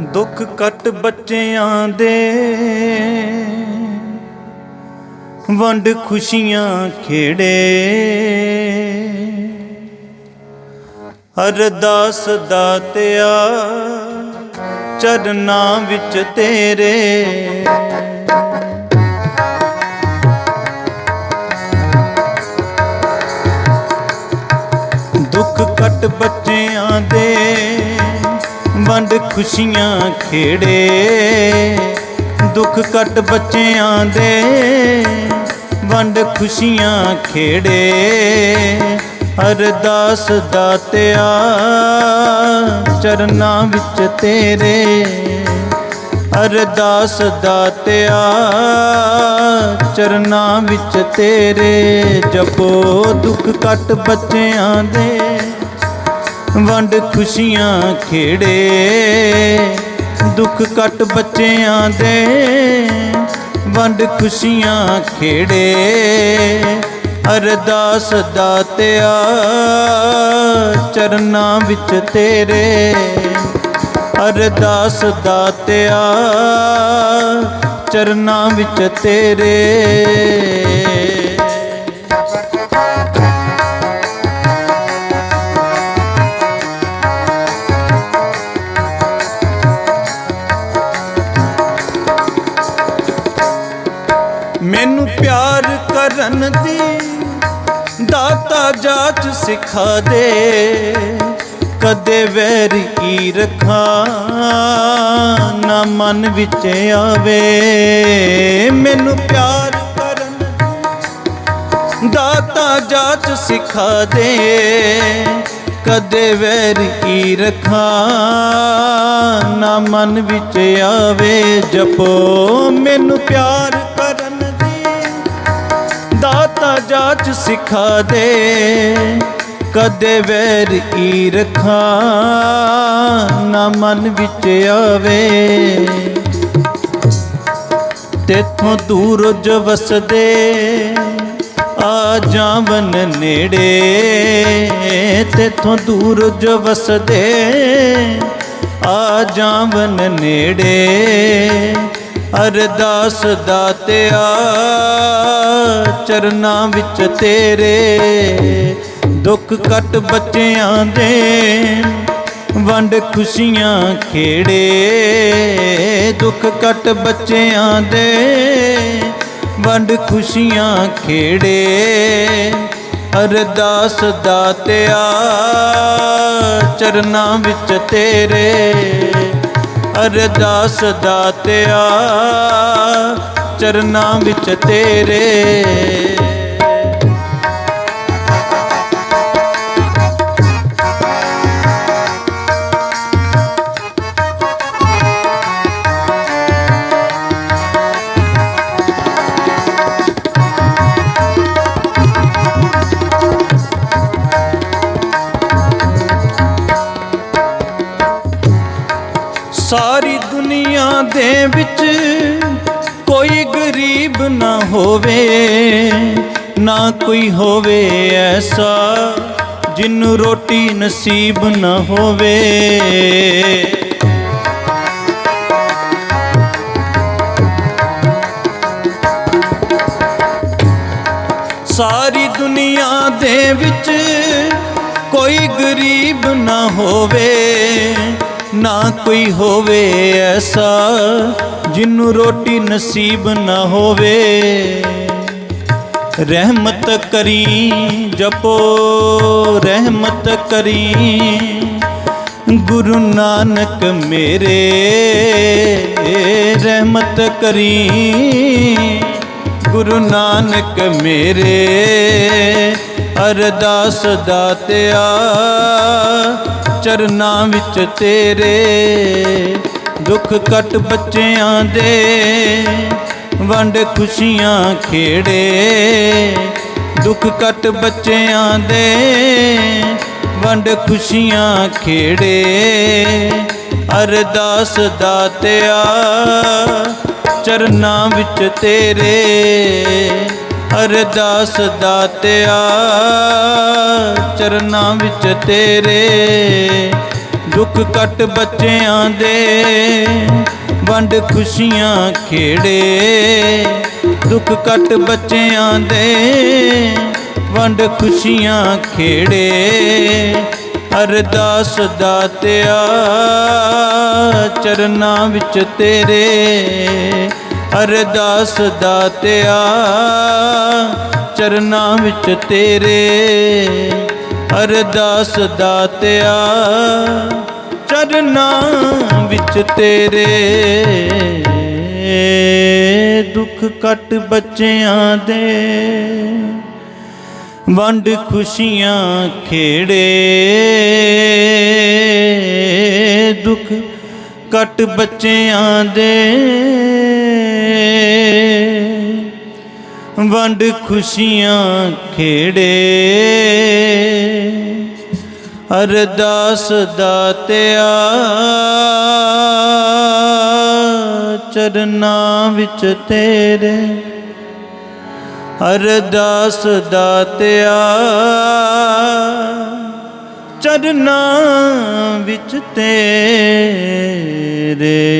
ਦੁੱਖ ਕੱਟ ਬੱਚਿਆਂ ਦੇ। ਵੰਡ ਖੁਸ਼ੀਆਂ ਖੇੜੇ। ਅਰਦਾਸ ਦਾਤਿਆ ਚਰਨਾਂ ਵਿੱਚ ਤੇਰੇ। ਦੁੱਖ ਕੱਟ ਖੁਸ਼ੀਆਂ ਖੇੜੇ। ਦੁੱਖ ਕੱਟ ਬੱਚਿਆਂ ਦੇ। ਵੰਡ ਖੁਸ਼ੀਆਂ ਖੇੜੇ। ਅਰਦਾਸ ਦਾਤਿਆ ਚਰਨਾਂ ਵਿੱਚ ਤੇਰੇ। ਅਰਦਾਸ ਦਾਤਿਆ ਚਰਨਾਂ ਵਿੱਚ ਤੇਰੇ। ਜਪੋ ਦੁੱਖ ਕੱਟ ਬੱਚਿਆਂ ਦੇ। ਵੰਡ ਖੁਸ਼ੀਆਂ ਖੇੜੇ। ਦੁੱਖ ਕੱਟ ਬੱਚਿਆਂ ਦੇ। ਵੰਡ ਖੁਸ਼ੀਆਂ ਖੇੜੇ। ਅਰਦਾਸ ਦਾਤਿਆ ਚਰਨਾਂ ਵਿੱਚ ਤੇਰੇ। ਅਰਦਾਸ ਦਾਤਿਆ ਚਰਨਾਂ ਵਿੱਚ ਤੇਰੇ। ਮੈਨੂੰ ਪਿਆਰ ਕਰਨ ਦੀ, ਦਾਤਾ ਜਾਚ ਸਿਖਾ ਦੇ। ਕਦੇ ਵੈਰ ਕੀ ਰੱਖਾਂ, ਨਾ ਮਨ ਵਿੱਚ ਆਵੇ। ਮੈਨੂੰ ਪਿਆਰ ਕਰਨ ਦੀ, ਦਾਤਾ ਜਾਚ ਸਿਖਾ ਦੇ। ਕਦੇ ਵੈਰ ਕੀ ਰੱਖਾਂ, ਨਾ ਮਨ ਵਿੱਚ ਆਵੇ। ਜਪੋ, ਮੈਨੂੰ ਪਿਆਰ ਜਾਚ ਸਿਖਾ ਦੇ। ਕਦੇ ਵੈਰ ਕੀ ਰੱਖਾਂ, ਨਾ ਮਨ ਵਿੱਚ ਆਵੇ। ਤੇਥੋਂ ਦੂਰ ਜੋ ਵਸਦੇ ਆ ਜਾਵਨ ਨੇੜੇ। ਤੇਥੋਂ ਦੂਰ ਜੋ ਵਸਦੇ ਆ ਜਾਵਨ ਨੇੜੇ। ਅਰਦਾਸ ਦਾਤਿਆ ਚਰਨਾਂ ਵਿੱਚ ਤੇਰੇ। ਦੁੱਖ ਕੱਟ ਬੱਚਿਆਂ ਦੇ, ਵੰਡ ਖੁਸ਼ੀਆਂ ਖੇੜੇ। ਦੁੱਖ ਕੱਟ ਬੱਚਿਆਂ ਦੇ, ਵੰਡ ਖੁਸ਼ੀਆਂ ਖੇੜੇ। ਅਰਦਾਸ ਦਾਤਿਆ ਚਰਨਾਂ ਵਿੱਚ ਤੇਰੇ। ਅਰਦਾਸ ਦਾਤਿਆ ਚਰਨਾਂ ਵਿੱਚ ਤੇਰੇ। ਸਾਰੀ ਦੁਨੀਆ ਦੇ ਵਿੱਚ ਹੋਵੇ, ਨਾ ਕੋਈ ਹੋਵੇ ਐਸਾ ਜਿਨੂੰ ਰੋਟੀ ਨਸੀਬ ਨਾ ਹੋਵੇ। ਸਾਰੀ ਦੁਨੀਆ ਦੇ ਵਿੱਚ ਕੋਈ ਗਰੀਬ ਨਾ ਹੋਵੇ। ਨਾ ਕੋਈ ਹੋਵੇ ਐਸਾ, ਜਿਨੂੰ ਰੋਟੀ ਨਸੀਬ ਨਾ ਹੋਵੇ। ਰਹਿਮਤ ਕਰੀ ਜਪੋ, ਰਹਿਮਤ ਕਰੀ। ਗੁਰੂ ਨਾਨਕ ਮੇਰੇ, ਰਹਿਮਤ ਕਰੀ। ਗੁਰੂ ਨਾਨਕ ਮੇਰੇ, ਅਰਦਾਸ ਦਾਤਿਆ ਚਰਨਾਂ ਵਿੱਚ ਤੇਰੇ। ਦੁੱਖ ਕੱਟ ਬੱਚਿਆਂ ਦੇ। ਵੰਡ ਖੁਸ਼ੀਆਂ ਖੇੜੇ। ਦੁੱਖ ਕੱਟ ਬੱਚਿਆਂ ਦੇ। ਵੰਡ ਖੁਸ਼ੀਆਂ ਖੇੜੇ। ਅਰਦਾਸ ਦਾਤਿਆ ਚਰਨਾਂ ਵਿੱਚ ਤੇਰੇ। ਅਰਦਾਸ ਦਾਤਿਆ, ਚਰਨਾਂ ਵਿੱਚ ਤੇਰੇ। ਦੁੱਖ ਕੱਟ ਬੱਚਿਆਂ ਦੇ, ਵੰਡ ਖੁਸ਼ੀਆਂ ਖੇੜੇ। ਦੁੱਖ ਕੱਟ ਬੱਚਿਆਂ ਦੇ, ਵੰਡ ਖੁਸ਼ੀਆਂ ਖੇੜੇ। ਅਰਦਾਸ ਦਾਤਿਆ, ਚਰਨਾਂ ਵਿੱਚ ਤੇਰੇ। ਅਰਦਾਸ ਦਾਤਿਆ, ਚਰਨਾਂ ਵਿੱਚ ਤੇਰੇ। ਅਰਦਾਸ ਦਾਤਿਆ, ਚਰਨਾਂ ਵਿੱਚ ਤੇਰੇ। ਦੁੱਖ ਕੱਟ ਬੱਚਿਆਂ ਦੇ, ਵੰਡ ਖੁਸ਼ੀਆਂ ਖੇੜੇ। ਦੁੱਖ ਕੱਟ ਬੱਚਿਆਂ ਦੇ ਵੰਡ ਖੁਸ਼ੀਆਂ ਖੇੜੇ। ਅਰਦਾਸ ਦਾਤਿਆ ਚਰਨਾਂ ਵਿੱਚ ਤੇਰੇ। ਅਰਦਾਸ ਦਾਤਿਆ ਚਰਨਾਂ ਵਿੱਚ ਤੇਰੇ।